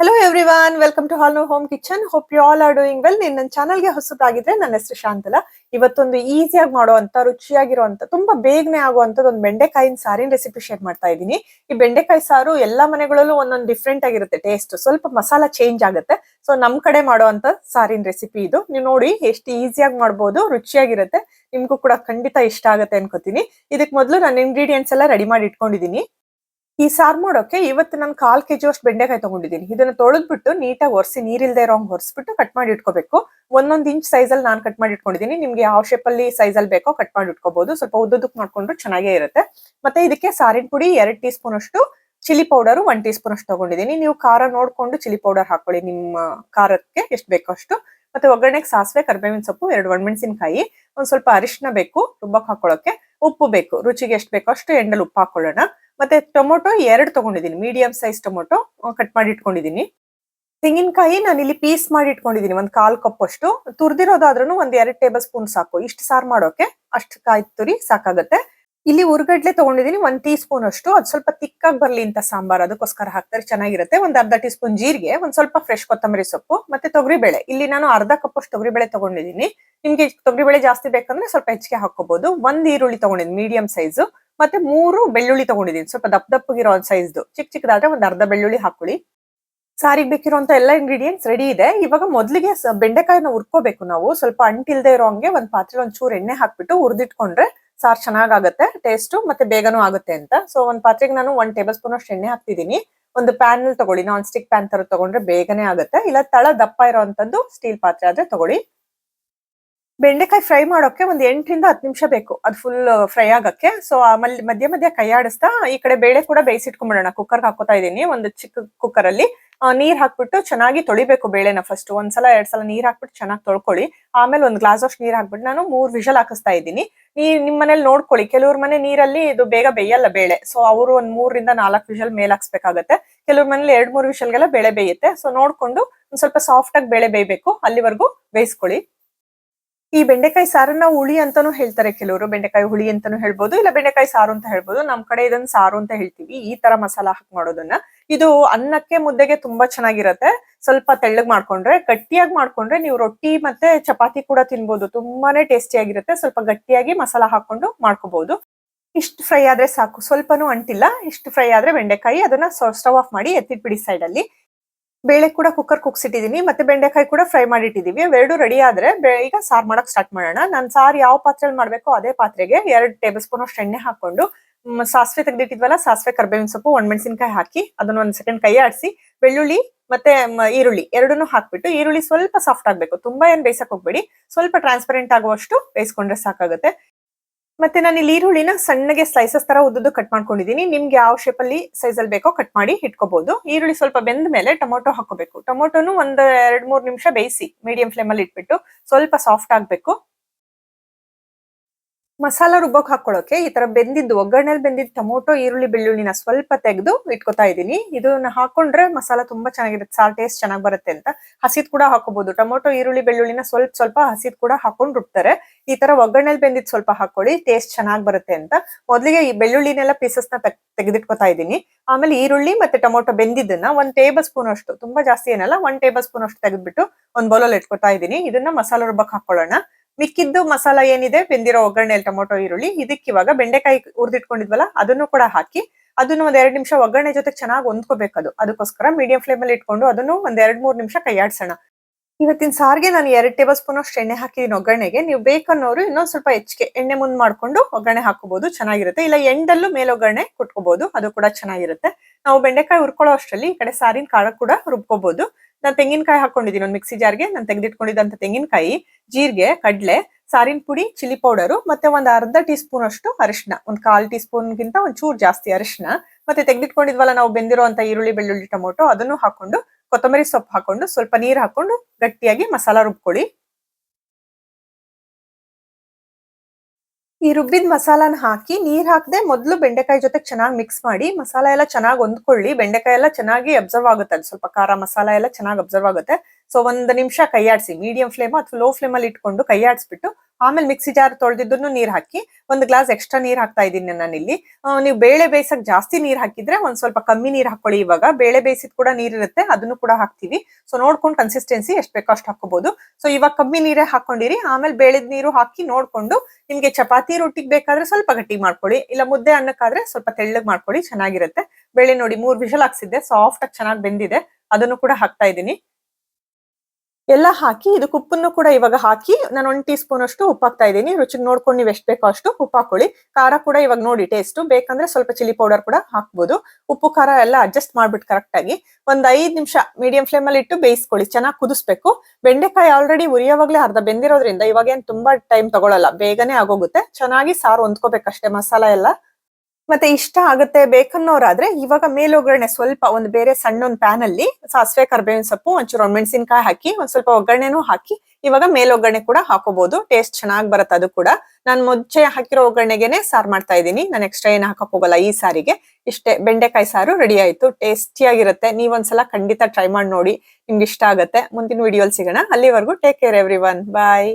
Hello everyone welcome to hall home kitchen hope you all are doing well ನಿನ್ನ ಚಾನಲ್ಗೆ ಹೊಸದಾಗಿದ್ರೆ ನನ್ನ ಹೆಸರು ಶಾಂತಲ. ಇವತ್ತೊಂದು ಈಸಿಯಾಗಿ ಮಾಡುವಂತ ರುಚಿಯಾಗಿರುವಂತ ತುಂಬಾ ಬೇಗನೆ ಆಗುವಂತದ್ದು ಒಂದು ಬೆಂಡೆಕಾಯಿನ ಸಾರಿನ ರೆಸಿಪಿ ಶೇರ್ ಮಾಡ್ತಾ ಇದ್ದೀನಿ. ಈ ಬೆಂಡೆಕಾಯಿ ಸಾರು ಎಲ್ಲಾ ಮನೆಗಳಲ್ಲೂ ಒಂದೊಂದು ಡಿಫ್ರೆಂಟ್ ಆಗಿರುತ್ತೆ. ಟೇಸ್ಟ್ ಸ್ವಲ್ಪ ಮಸಾಲ ಚೇಂಜ್ ಆಗುತ್ತೆ. ಸೊ ನಮ್ ಕಡೆ ಮಾಡುವಂತ ಸಾರಿನ ರೆಸಿಪಿ ಇದು. ನೀವು ನೋಡಿ ಎಷ್ಟು ಈಸಿಯಾಗಿ ಮಾಡ್ಬೋದು, ರುಚಿಯಾಗಿರುತ್ತೆ. ನಿಮ್ಗೂ ಕೂಡ ಖಂಡಿತ ಇಷ್ಟ ಆಗುತ್ತೆ ಅನ್ಕೋತೀನಿ. ಇದಕ್ಕೆ ಮೊದಲು ನಾನು ಇಂಗ್ರೀಡಿಯೆಂಟ್ಸ್ ಎಲ್ಲ ರೆಡಿ ಮಾಡಿ ಇಟ್ಕೊಂಡಿದ್ದೀನಿ. ಈ ಸಾರು ಮಾಡೋಕೆ ಇವತ್ತು ನಾನು ಕಾಲ್ ಕೆಜಿ ಅಷ್ಟು ಬೆಂಡೆಕಾಯಿ ತಗೊಂಡಿದ್ದೀನಿ. ಇದನ್ನ ತೊಳೆದ್ಬಿಟ್ಟು ನೀಟಾಗಿ ಒರೆಸಿ, ನೀರಿಲ್ದೆ ಇರೋ ಹೊರಿಸ್ಬಿಟ್ಟು ಕಟ್ ಮಾಡಿ ಇಟ್ಕೋಬೇಕು. ಒಂದೊಂದು ಇಂಚ್ ಸೈಜ್ ಅಲ್ಲಿ ನಾನು ಕಟ್ ಮಾಡಿ ಇಟ್ಕೊಂಡಿದ್ದೀನಿ. ನಿಮ್ಗೆ ಯಾವ ಶೇಪ್ ಅಲ್ಲಿ ಸೈಜ್ ಅಲ್ಲಿ ಬೇಕೋ ಕಟ್ ಮಾಡಿ ಇಟ್ಕೋಬಹುದು ಸ್ವಲ್ಪ ಉದ್ದದಕ್ಕೆ ಮಾಡ್ಕೊಂಡ್ರು ಚೆನ್ನಾಗೇ ಇರುತ್ತೆ. ಮತ್ತೆ ಇದಕ್ಕೆ ಸಾರಿನ ಪುಡಿ ಎರಡು ಟೀ ಸ್ಪೂನ್ ಅಷ್ಟು chilli powder one teaspoon ಅಷ್ಟು ತಗೊಂಡಿದ್ದೀನಿ. ನೀವು ಖಾರ ನೋಡ್ಕೊಂಡು ಚಿಲ್ಲಿ ಪೌಡರ್ ಹಾಕೊಳ್ಳಿ. ನಿಮ್ಮ ಖಾರಕ್ಕೆ ಎಷ್ಟು ಬೇಕೋ ಅಷ್ಟು. ಮತ್ತೆ ಒಗ್ಗರಣೆಗೆ ಸಾಸಿವೆ, ಕರಿಬೇವಿನ ಸೊಪ್ಪು, ಎರಡು ಒಣಮೆಣಸಿನಕಾಯಿ, ಒಂದ್ ಸ್ವಲ್ಪ ಅರಿಶಿನ ಬೇಕು ರುಬ್ಬಕ್ಕೆ ಹಾಕೊಳ್ಳೋಕೆ. ಉಪ್ಪು ಬೇಕು. ರುಚಿಗೆ ಎಷ್ಟು ಬೇಕೋ ಅಷ್ಟು ಎಂಡಲ್ಲಿ ಉಪ್ಪು ಹಾಕೊಳ್ಳೋಣ. ಮತ್ತೆ ಟೊಮೊಟೊ ಎರಡು ತಗೊಂಡಿದ್ದೀನಿ. ಮೀಡಿಯಂ ಸೈಜ್ ಟೊಮೊಟೊ ಕಟ್ ಮಾಡಿ ಇಟ್ಕೊಂಡಿದ್ದೀನಿ. ತೆಂಗಿನಕಾಯಿ ನಾನು ಇಲ್ಲಿ ಪೀಸ್ ಮಾಡಿ ಇಟ್ಕೊಂಡಿದ್ದೀನಿ. ಒಂದು ಕಾಲು ಕಪ್ ಅಷ್ಟು. ತುರ್ದಿರೋದಾದ್ರೂ ಒಂದ್ ಎರಡು ಟೇಬಲ್ ಸ್ಪೂನ್ ಸಾಕು. ಇಷ್ಟು ಸಾರು ಮಾಡೋಕೆ ಅಷ್ಟು ಕಾಯಿ ತುರಿ ಸಾಕಾಗತ್ತೆ. ಇಲ್ಲಿ ಉರ್ಗಡ್ಲೆ ತಗೊಂಡಿದ್ದೀನಿ ಒಂದ್ ಟೀ ಸ್ಪೂನ್ ಅಷ್ಟು. ಅದು ಸ್ವಲ್ಪ ತಿಕ್ಕಾಗಿ ಬರ್ಲಿ ಅಂತ ಸಾಂಬಾರ್. ಅದಕ್ಕೋಸ್ಕರ ಹಾಕ್ತಾರೆ. ಚೆನ್ನಾಗಿರುತ್ತೆ. ಒಂದು ಅರ್ಧ ಟೀ ಸ್ಪೂನ್ ಜೀರಿಗೆ, ಒಂದ್ ಸ್ವಲ್ಪ ಫ್ರೆಶ್ ಕೊತ್ತಂಬರಿ ಸೊಪ್ಪು ಮತ್ತೆ ತೊಗರಿಬೇಳೆ. ಇಲ್ಲಿ ನಾನು ಅರ್ಧ ಕಪ್ ಅಷ್ಟು ತೊಗರಿಬೇಳೆ ತಗೊಂಡಿದ್ದೀನಿ. ನಿಮ್ಗೆ ತೊಗರಿಬೇಳೆ ಜಾಸ್ತಿ ಬೇಕಂದ್ರೆ ಸ್ವಲ್ಪ ಹೆಚ್ಚಿಗೆ ಹಾಕೋಬಹುದು ಒಂದ್ ಈರುಳ್ಳಿ ತಗೊಂಡಿದ್ದೀನಿ ಮೀಡಿಯಂ ಸೈಜ್ ಮತ್ತೆ ಮೂರು ಬೆಳ್ಳುಳ್ಳಿ ತಗೊಂಡಿದ್ದೀನಿ ಸ್ವಲ್ಪ ದಪ್ಪ ದಪ್ಪಗಿರೋ ಸೈಜ್ದು ಚಿಕ್ಕ ಚಿಕ್ಕದಾದ್ರೆ ಒಂದು ಅರ್ಧ ಬೆಳ್ಳುಳ್ಳಿ ಹಾಕೊಳ್ಳಿ ಸಾರಿಗೆ ಬೇಕಿರುವಂತ ಎಲ್ಲ ಇಂಗ್ರೀಡಿಯೆಂಟ್ಸ್ ರೆಡಿ ಇದೆ. ಇವಾಗ ಮೊದಲಿಗೆ ಬೆಂಡೆಕಾಯಿನ ಹುರ್ಕೋಬೇಕು ನಾವು. ಸ್ವಲ್ಪ ಅಂಟಿಲ್ದೆ ಇರೋ ಹಂಗೆ ಒಂದ್ ಪಾತ್ರೆ ಒಂಚೂರು ಚೂರು ಎಣ್ಣೆ ಹಾಕ್ಬಿಟ್ಟು ಹುರಿದಿಟ್ಕೊಂಡ್ರೆ ಸಾರ್ ಚೆನ್ನಾಗಾಗುತ್ತೆ ಟೇಸ್ಟು ಮತ್ತೆ ಬೇಗನೂ ಆಗುತ್ತೆ ಅಂತ. ಸೊ ಒಂದು ಪಾತ್ರೆಗೆ ನಾನು ಒಂದು ಟೇಬಲ್ ಸ್ಪೂನ್ ಅಷ್ಟು ಎಣ್ಣೆ ಹಾಕ್ತಿದ್ದೀನಿ ಒಂದು ಪ್ಯಾನ್ ತಗೊಳ್ಳಿ. ನಾನ್ ಸ್ಟಿಕ್ ಪ್ಯಾನ್ ತರ ತಗೊಂಡ್ರೆ ಬೇಗನೆ ಆಗುತ್ತೆ. ಇಲ್ಲ ತಳ ದಪ್ಪ ಇರೋವಂಥದ್ದು ಸ್ಟೀಲ್ ಪಾತ್ರೆ ಆದ್ರೆ ತಗೊಳ್ಳಿ. ಬೆಂಡೆಕಾಯಿ ಫ್ರೈ ಮಾಡೋಕೆ ಒಂದ್ ಎಂಟರಿಂದ ಹತ್ತು ನಿಮಿಷ ಬೇಕು. ಅದು ಫುಲ್ ಫ್ರೈ ಆಗಕ್ಕೆ. ಸೊ ಆಮೇಲೆ ಮಧ್ಯ ಮಧ್ಯ ಕೈ ಆಡಿಸ್ತಾ, ಈ ಕಡೆ ಬೇಳೆ ಕೂಡ ಬೇಯಿಸಿಟ್ಕೊಂಡ್ಬಿಡೋಣ ಕುಕ್ಕರ್ ಹಾಕೋತಾ ಇದ್ದೀನಿ ಒಂದು ಚಿಕ್ಕ ಕುಕ್ಕರ್ ಅಲ್ಲಿ. ನೀರ್ ಹಾಕ್ಬಿಟ್ಟು ಚೆನ್ನಾಗಿ ತೊಳಿಬೇಕು ಬೇಳೆನ ಫಸ್ಟ್ ಒಂದ್ಸಲ, ಎರಡ್ ಸಲ ನೀರ್ ಹಾಕ್ಬಿಟ್ಟು ಚೆನ್ನಾಗಿ ತೊಳ್ಕೊಳ್ಳಿ. ಆಮೇಲೆ ಒಂದ್ ಗ್ಲಾಸ್ ಅಷ್ಟು ನೀರ್ ಹಾಕ್ಬಿಟ್ಟು ನಾನು ಮೂರ್ ವಿಷಲ್ ಹಾಕಿಸ್ತಾ ಇದ್ದೀನಿ ನೀ ನಿಮ್ ಮನೇಲಿ ನೋಡ್ಕೊಳ್ಳಿ, ಕೆಲವ್ರ ಮನೆ ನೀರಲ್ಲಿ ಇದು ಬೇಗ ಬೇಯಲ್ಲ ಬೇಳೆ. ಸೊ ಅವರು ಒಂದ್ ಮೂರರಿಂದ ನಾಲ್ಕು ವಿಷಲ್ ಮೇಲ್ ಹಾಕ್ಸ್ಬೇಕಾಗತ್ತೆ. ಕೆಲವ್ರ ಮನೇಲಿ ಎರಡ್ ಮೂರ್ ವಿಷಲ್ಗೆಲ್ಲ ಬೇಳೆ ಬೇಯುತ್ತೆ. ಸೊ ನೋಡ್ಕೊಂಡು ಒಂದ್ ಸ್ವಲ್ಪ ಸಾಫ್ಟ್ ಆಗಿ ಬೇಳೆ ಬೇಯಬೇಕು. ಅಲ್ಲಿವರೆಗೂ ಬೇಯಿಸ್ಕೊಳ್ಳಿ. ಈ ಬೆಂಡೆಕಾಯಿ ಸಾರನ್ನ ಹುಳಿ ಅಂತಾನು ಹೇಳ್ತಾರೆ ಕೆಲವರು. ಬೆಂಡೆಕಾಯಿ ಹುಳಿ ಅಂತಾನು ಹೇಳ್ಬೋದು, ಇಲ್ಲ ಬೆಂಡೆಕಾಯಿ ಸಾರು ಅಂತ ಹೇಳ್ಬೋದು. ನಮ್ ಕಡೆ ಇದನ್ನ ಸಾರು ಅಂತ ಹೇಳ್ತೀವಿ. ಈ ತರ ಮಸಾಲ ಹಾಕಿ ಮಾಡೋದನ್ನ. ಇದು ಅನ್ನಕ್ಕೆ ಮುದ್ದೆಗೆ ತುಂಬಾ ಚೆನ್ನಾಗಿರತ್ತೆ. ಸ್ವಲ್ಪ ತೆಳ್ಳಗ್ ಮಾಡ್ಕೊಂಡ್ರೆ, ಗಟ್ಟಿಯಾಗಿ ಮಾಡ್ಕೊಂಡ್ರೆ ನೀವು ರೊಟ್ಟಿ ಮತ್ತೆ ಚಪಾತಿ ಕೂಡ ತಿನ್ಬೋದು. ತುಂಬಾನೇ ಟೇಸ್ಟಿ ಆಗಿರುತ್ತೆ. ಸ್ವಲ್ಪ ಗಟ್ಟಿಯಾಗಿ ಮಸಾಲ ಹಾಕೊಂಡು ಮಾಡ್ಕೋಬಹುದು ಇಷ್ಟು ಫ್ರೈ ಆದ್ರೆ ಸಾಕು. ಸ್ವಲ್ಪನೂ ಅಂಟಿಲ್ಲ. ಇಷ್ಟು ಫ್ರೈ ಆದ್ರೆ ಬೆಂಡೆಕಾಯಿ, ಅದನ್ನ ಸ್ಟವ್ ಆಫ್ ಮಾಡಿ ಎತ್ತಿಟ್ಬಿಡಿ ಸೈಡ್ ಅಲ್ಲಿ. ಬೇಳೆ ಕೂಡ ಕುಕ್ಕರ್ ಕುಗ್ಸಿಟ್ಟಿದೀನಿ, ಮತ್ತೆ ಬೆಂಡೆಕಾಯಿ ಕೂಡ ಫ್ರೈ ಮಾಡಿಟ್ಟಿದೀವಿ. ಅವೆರಡು ರೆಡಿ ಆದ್ರೆ ಈಗ ಸಾರ್ ಮಾಡಕ್ ಸ್ಟಾರ್ಟ್ ಮಾಡೋಣ. ನಾನು ಸಾರ್ ಯಾವ ಪಾತ್ರೆಯಲ್ಲಿ ಮಾಡಬೇಕು ಅದೇ ಪಾತ್ರೆಗೆ ಎರಡು ಟೇಬಲ್ ಸ್ಪೂನ್ ಅಷ್ಟು ಎಣ್ಣೆ ಹಾಕೊಂಡು ಸಾಸಿವೆ ತೆಗೆದಿಟ್ಟಿದ್ವಲ್ಲ, ಸಾಸಿವೆ, ಕರ್ಬೇವಿನ ಸೊಪ್ಪು, ಒಣಮೆಣಸಿನ್ಕಾಯಿ ಹಾಕಿ, ಅದನ್ನ ಒಂದ್ ಸೆಕೆಂಡ್ ಕೈ ಆಡಿಸಿ, ಬೆಳ್ಳುಳ್ಳಿ ಮತ್ತೆ ಈರುಳ್ಳಿ ಎರಡನ್ನೂ ಹಾಕ್ಬಿಟ್ಟು, ಈರುಳ್ಳಿ ಸ್ವಲ್ಪ ಸಾಫ್ಟ್ ಆಗ್ಬೇಕು. ತುಂಬಾ ಏನ್ ಬೇಯಿಸಕ್ ಹೋಗ್ಬೇಡಿ. ಸ್ವಲ್ಪ ಟ್ರಾನ್ಸ್ಪರೆಂಟ್ ಆಗುವಷ್ಟು ಬೇಯಿಸ್ಕೊಂಡ್ರೆ ಸಾಕಾಗುತ್ತೆ. ಮತ್ತೆ ನಾನು ಇಲ್ಲಿ ಈರುಳ್ಳಿನ ಸಣ್ಣಗೆ ಸ್ಲೈಸಸ್ ತರ ಉದ್ದುದ್ದು ಕಟ್ ಮಾಡ್ಕೊಂಡಿದೀನಿ. ನಿಮ್ಗೆ ಯಾವ ಶೇಪ್ ಅಲ್ಲಿ ಸೈಜ್ ಅಲ್ಲಿ ಬೇಕೋ ಕಟ್ ಮಾಡಿ ಇಟ್ಕೋಬಹುದು ಈರುಳ್ಳಿ ಸ್ವಲ್ಪ ಬೆಂದ ಮೇಲೆ ಟೊಮೊಟೊ ಹಾಕೋಬೇಕು ಟೊಮೊಟೊನು ಒಂದ್ ಎರಡ್ ಮೂರ್ ನಿಮಿಷ ಬೇಯಿಸಿ ಮೀಡಿಯಂ ಫ್ಲೇಮ್ ಅಲ್ಲಿ ಇಟ್ಬಿಟ್ಟು ಸ್ವಲ್ಪ ಸಾಫ್ಟ್ ಆಗ್ಬೇಕು. ಮಸಾಲ ರುಬ್ಬಕ್ ಹಾಕೊಳ್ಳೋಕೆ ಈ ತರ ಬೆಂದಿದ್ದು, ಒಗ್ಗರಣೆಲಿ ಬೆಂದಿದ್ದು ಟೊಮೊಟೊ, ಈರುಳ್ಳಿ, ಬೆಳ್ಳುಳ್ಳಿನ ಸ್ವಲ್ಪ ತೆಗೆದು ಇಟ್ಕೊತಾ ಇದೀನಿ. ಇದನ್ನ ಹಾಕೊಂಡ್ರೆ ಮಸಾಲ ತುಂಬಾ ಚೆನ್ನಾಗಿರುತ್ತೆ, ಸಾಲ್ ಟೇಸ್ಟ್ ಚೆನ್ನಾಗಿ ಬರುತ್ತೆ ಅಂತ. ಹಸಿದ್ ಕೂಡ ಹಾಕೋಬಹುದು ಟೊಮೊಟೊ, ಈರುಳ್ಳಿ, ಬೆಳ್ಳುಳ್ಳಿನ ಸ್ವಲ್ಪ ಸ್ವಲ್ಪ ಹಸಿದ್ ಕೂಡ ಹಾಕೊಂಡು ರುಬ್ತಾರೆ. ಈ ತರ ಒಗ್ಗರಣೆಲಿ ಬೆಂದಿದ್ ಸ್ವಲ್ಪ ಹಾಕೊಳ್ಳಿ, ಟೇಸ್ಟ್ ಚೆನ್ನಾಗಿ ಬರುತ್ತೆ ಅಂತ. ಮೊದಲಿಗೆ ಈ ಬೆಳ್ಳುಳ್ಳಿನೆಲ್ಲ ಪೀಸಸ್ನ ತೆಗೆದಿಟ್ಕೊತಾ ಇದ್ದೀನಿ ಆಮೇಲೆ ಈರುಳ್ಳಿ ಮತ್ತೆ ಟೊಮೊಟೊ ಬೆಂದಿದ್ದನ್ನ ಒಂದ್ ಟೇಬಲ್ ಸ್ಪೂನ್ ಅಷ್ಟು, ತುಂಬಾ ಜಾಸ್ತಿ ಏನಲ್ಲ, ಒಂದ್ ಟೇಬಲ್ ಸ್ಪೂನ್ ಅಷ್ಟು ತೆಗೆದ್ಬಿಟ್ಟು ಒಂದ್ ಬೌಲಲ್ಲಿ ಇಟ್ಕೋತಾ ಇದ್ದೀನಿ ಇದನ್ನ ಮಸಾಲ ರುಬ್ಬಕ್ ಹಾಕೊಳ್ಳೋಣ ಮಿಕ್ಕಿದ್ದು ಮಸಾಲ ಏನಿದೆ, ಬೆಂದಿರೋ ಒಗ್ಗರಣೆಯಲ್ಲಿ ಟೊಮೊಟೊ, ಈರುಳ್ಳಿ, ಇದಕ್ಕೆ ಇವಾಗ ಬೆಂಡೆಕಾಯಿ ಹುರಿದಿಟ್ಕೊಂಡಿದ್ವಲ್ಲ, ಅದನ್ನು ಕೂಡ ಹಾಕಿ, ಅದನ್ನು ಒಂದ್ ಎರಡು ನಿಮಿಷ ಒಗ್ಗರಣೆ ಜೊತೆ ಚೆನ್ನಾಗಿ ಹೊಂದ್ಕೋಬೇಕು ಅದು. ಅದಕ್ಕೋಸ್ಕರ ಮೀಡಿಯಂ ಫ್ಲೇಮ್ ಅಲ್ಲಿ ಇಟ್ಕೊಂಡು ಅದನ್ನು ಒಂದ್ ಎರಡ್ ಮೂರ್ ನಿಮಿಷ ಕೈಯಾಡ್ಸೋಣ ಇವತ್ತಿನ ಸಾರಿಗೆ ನಾನು ಎರಡ್ ಟೇಬಲ್ ಸ್ಪೂನ್ ಅಷ್ಟು ಎಣ್ಣೆ ಹಾಕಿದೀನಿ ಒಗ್ಗರಣೆಗೆ. ನೀವು ಬೇಕನ್ನೋರು ಇನ್ನೊಂದು ಸ್ವಲ್ಪ ಹೆಚ್ಚಿಗೆ ಎಣ್ಣೆ ಮುಂದ್ ಮಾಡ್ಕೊಂಡು ಒಗ್ಗರಣೆ ಹಾಕೋಬಹುದು ಚೆನ್ನಾಗಿರುತ್ತೆ. ಇಲ್ಲ ಎಂಡಲ್ಲೂ ಮೇಲೆ ಒಗ್ಗರಣೆ ಕೊಟ್ಕೋಬಹುದು ಅದು ಕೂಡ ಚೆನ್ನಾಗಿರುತ್ತೆ. ನಾವು ಬೆಂಡೆಕಾಯಿ ಹುರ್ಕೊಳ್ಳೋ ಅಷ್ಟರಲ್ಲಿ ಈ ಕಡೆ ಸಾರಿನ ಕಾಳ ಕೂಡ ರುಬ್ಕೋಬಹುದು ನಾನು ತೆಂಗಿನಕಾಯಿ ಹಾಕೊಂಡಿದ್ದೀನಿ ಒಂದು ಮಿಕ್ಸಿ ಜಾರ್ಗೆ ನಾನು ತೆಗೆದಿಟ್ಕೊಂಡಿದ್ದಂತ ತೆಂಗಿನಕಾಯಿ, ಜೀರಿಗೆ, ಕಡಲೆ, ಸಾರಿನ ಪುಡಿ, ಚಿಲ್ಲಿ ಪೌಡರು, ಮತ್ತೆ ಒಂದು ಅರ್ಧ ಟೀ ಸ್ಪೂನ್ ಅಷ್ಟು ಅರಿಶಿನ ಒಂದು ಕಾಲ್ ಟೀ ಸ್ಪೂನ್ಗಿಂತ ಒಂದು ಚೂರು ಜಾಸ್ತಿ ಅರಿಶಿನ ಮತ್ತೆ ತೆಗೆದಿಟ್ಕೊಂಡಿದ್ವಲ್ಲ ನಾವು ಬೆಂದಿರುವಂತ ಈರುಳ್ಳಿ, ಬೆಳ್ಳುಳ್ಳಿ ಟೊಮೊಟೊ, ಅದನ್ನು ಹಾಕೊಂಡು ಕೊತ್ತಂಬರಿ ಸೊಪ್ಪು ಹಾಕೊಂಡು ಸ್ವಲ್ಪ ನೀರು ಹಾಕೊಂಡು ಗಟ್ಟಿಯಾಗಿ ಮಸಾಲ ರುಬ್ಕೊಳ್ಳಿ. ಈ ರುಬ್ಬಿದ ಮಸಾಲಾನ ಹಾಕಿ ನೀರ್ ಹಾಕದೆ ಮೊದಲು ಬೆಂಡೆಕಾಯಿ ಜೊತೆ ಚೆನ್ನಾಗಿ ಮಿಕ್ಸ್ ಮಾಡಿ ಮಸಾಲ ಎಲ್ಲ ಚೆನ್ನಾಗಿ ಹೊಂದ್ಕೊಳ್ಳಿ. ಬೆಂಡೆಕಾಯಿ ಎಲ್ಲ ಚೆನ್ನಾಗಿ ಅಬ್ಸರ್ವ್ ಆಗುತ್ತೆ ಅದು ಸ್ವಲ್ಪ ಖಾರ ಮಸಾಲ ಎಲ್ಲ ಚೆನ್ನಾಗಿ ಅಬ್ಸರ್ವ್ ಆಗುತ್ತೆ. ಸೊ ಒಂದ್ ನಿಮಿಷ ಕೈ ಆಡಿಸಿ ಮೀಡಿಯಂ ಫ್ಲೇಮ್ ಅಥವಾ ಲೋ ಫ್ಲೇಮ್ ಅಲ್ಲಿ ಇಟ್ಕೊಂಡು ಕೈ ಆಡಿಸ್ಬಿಟ್ಟು ಆಮೇಲೆ ಮಿಕ್ಸಿ ಜಾರ್ ತೊಳೆದಿದ್ದನ್ನು ನೀರ್ ಹಾಕಿ, ಒಂದು ಗ್ಲಾಸ್ ಎಕ್ಸ್ಟ್ರಾ ನೀರ್ ಹಾಕ್ತಾ ಇದ್ದೀನಿ ನಾನು ಇಲ್ಲಿ ನೀವು ಬೇಳೆ ಬೇಯಿಸಕ್ ಜಾಸ್ತಿ ನೀರ್ ಹಾಕಿದ್ರೆ ಒಂದ್ ಸ್ವಲ್ಪ ಕಮ್ಮಿ ನೀರ್ ಹಾಕೊಳ್ಳಿ ಇವಾಗ. ಬೇಳೆ ಬೇಯಿಸಿದ ಕೂಡ ನೀರ್ ಇರುತ್ತೆ, ಅದನ್ನು ಕೂಡ ಹಾಕ್ತಿವಿ. ಸೊ ನೋಡ್ಕೊಂಡು ಕನ್ಸಿಸ್ಟೆನ್ಸಿ ಎಷ್ಟ್ ಬೇಕೋ ಅಷ್ಟು ಹಾಕೋಬಹುದು ಸೊ ಇವಾಗ ಕಮ್ಮಿ ನೀರೇ ಹಾಕೊಂಡಿರಿ. ಆಮೇಲೆ ಬೇಳೆದ್ ನೀರು ಹಾಕಿ ನೋಡ್ಕೊಂಡು ನಿಮ್ಗೆ ಚಪಾತಿ ರೊಟ್ಟಿಗೆ ಬೇಕಾದ್ರೆ ಸ್ವಲ್ಪ ಗಟ್ಟಿ ಮಾಡ್ಕೊಳ್ಳಿ. ಇಲ್ಲ ಮುದ್ದೆ ಅನ್ನಕ್ಕಾದ್ರೆ ಸ್ವಲ್ಪ ತೆಳ್ಳಗ್ ಮಾಡ್ಕೊಳ್ಳಿ, ಚೆನ್ನಾಗಿರುತ್ತೆ. ಬೇಳೆ ನೋಡಿ ಮೂರ್ ವಿಷಲ್ ಹಾಕ್ಸಿದ್ದೆ ಸಾಫ್ಟ್ ಆಗಿ ಚೆನ್ನಾಗಿ ಬೆಂದಿದೆ. ಅದನ್ನು ಕೂಡ ಹಾಕ್ತಾ ಇದ್ದೀನಿ. ಎಲ್ಲ ಹಾಕಿ ಇದಕ್ಕೆ ಉಪ್ಪನ್ನು ಕೂಡ ಇವಾಗ ಹಾಕಿ, ನಾನು ಒಂದು ಟೀ ಸ್ಪೂನ್ ಅಷ್ಟು ಉಪ್ಪು ಹಾಕ್ತಾ ಇದ್ದೀನಿ. ರುಚಿಗೆ ನೋಡ್ಕೊಂಡು ನೀವು ಎಷ್ಟು ಬೇಕೋ ಅಷ್ಟು ಉಪ್ಪು ಹಾಕೊಳ್ಳಿ. ಖಾರ ಕೂಡ ಇವಾಗ ನೋಡಿ ಟೇಸ್ಟ್ ಬೇಕಂದ್ರೆ ಸ್ವಲ್ಪ ಚಿಲ್ಲಿ ಪೌಡರ್ ಕೂಡ ಹಾಕ್ಬೋದು. ಉಪ್ಪು, ಖಾರ ಎಲ್ಲ ಅಡ್ಜಸ್ಟ್ ಮಾಡ್ಬಿಟ್ಟು ಕರೆಕ್ಟ್ ಆಗಿ ಒಂದ್ ಐದ್ ನಿಮಿಷ ಮೀಡಿಯಂ ಫ್ಲೇಮ್ ಅಲ್ಲಿ ಇಟ್ಟು ಬೇಯಿಸ್ಕೊಳ್ಳಿ. ಚೆನ್ನಾಗಿ ಕುದಿಸ್ಬೇಕು. ಬೆಂಡೆಕಾಯಿ ಆಲ್ರೆಡಿ ಉರಿಯೋವಾಗ್ಲೇ ಅರ್ಧ ಬೆಂದಿರೋದ್ರಿಂದ ಇವಾಗ ಏನ್ ತುಂಬಾ ಟೈಮ್ ತಗೊಳಲ್ಲ. ಬೇಗನೆ ಆಗೋಗುತ್ತೆ. ಚೆನ್ನಾಗಿ ಸಾರು ಹೊಂದ್ಕೋಬೇಕಷ್ಟೇ ಮಸಾಲ ಎಲ್ಲ. ಮತ್ತೆ ಇಷ್ಟ ಆಗುತ್ತೆ ಬೇಕನ್ನೋರಾದ್ರೆ ಇವಾಗ ಮೇಲೊಗ್ಗರಣೆ ಸ್ವಲ್ಪ ಒಂದು ಬೇರೆ ಸಣ್ಣ ಒಂದು ಪ್ಯಾನ್ ಅಲ್ಲಿ ಸಾಸಿವೆ, ಕರ್ಬೇವಿನ ಸೊಪ್ಪು, ಒಂಚೂರು ಮೆಣಸಿನಕಾಯಿ ಹಾಕಿ, ಒಂದ್ ಸ್ವಲ್ಪ ಒಗ್ಗರಣೆನೂ ಹಾಕಿ ಇವಾಗ ಮೇಲೊಗ್ಗರಣೆ ಕೂಡ ಹಾಕೋಬಹುದು ಟೇಸ್ಟ್ ಚೆನ್ನಾಗಿ ಬರುತ್ತೆ ಅದು ಕೂಡ. ನಾನು ಮುಂಚೆ ಹಾಕಿರೋ ಒಗ್ಗರಣೆಗೆನೆ ಸಾರು ಮಾಡ್ತಾ ಇದ್ದೀನಿ. ನಾನು ಎಕ್ಸ್ಟ್ರಾ ಏನ್ ಹಾಕಕ್ ಹೋಗಲ್ಲ ಈ ಸಾರಿಗೆ. ಇಷ್ಟೇ ಬೆಂಡೆಕಾಯಿ ಸಾರು ರೆಡಿ ಆಯ್ತು. ಟೇಸ್ಟಿಯಾಗಿರುತ್ತೆ ನೀವೊಂದ್ಸಲ ಖಂಡಿತ ಟ್ರೈ ಮಾಡಿ ನೋಡಿ. ನಿಮ್ಗೆ ಇಷ್ಟ ಆಗುತ್ತೆ. ಮುಂದಿನ ವಿಡಿಯೋಲ್ ಸಿಗೋಣ. ಅಲ್ಲಿವರೆಗೂ ಟೇಕ್ ಕೇರ್ ಎವ್ರಿ ಒನ್ ಬಾಯ್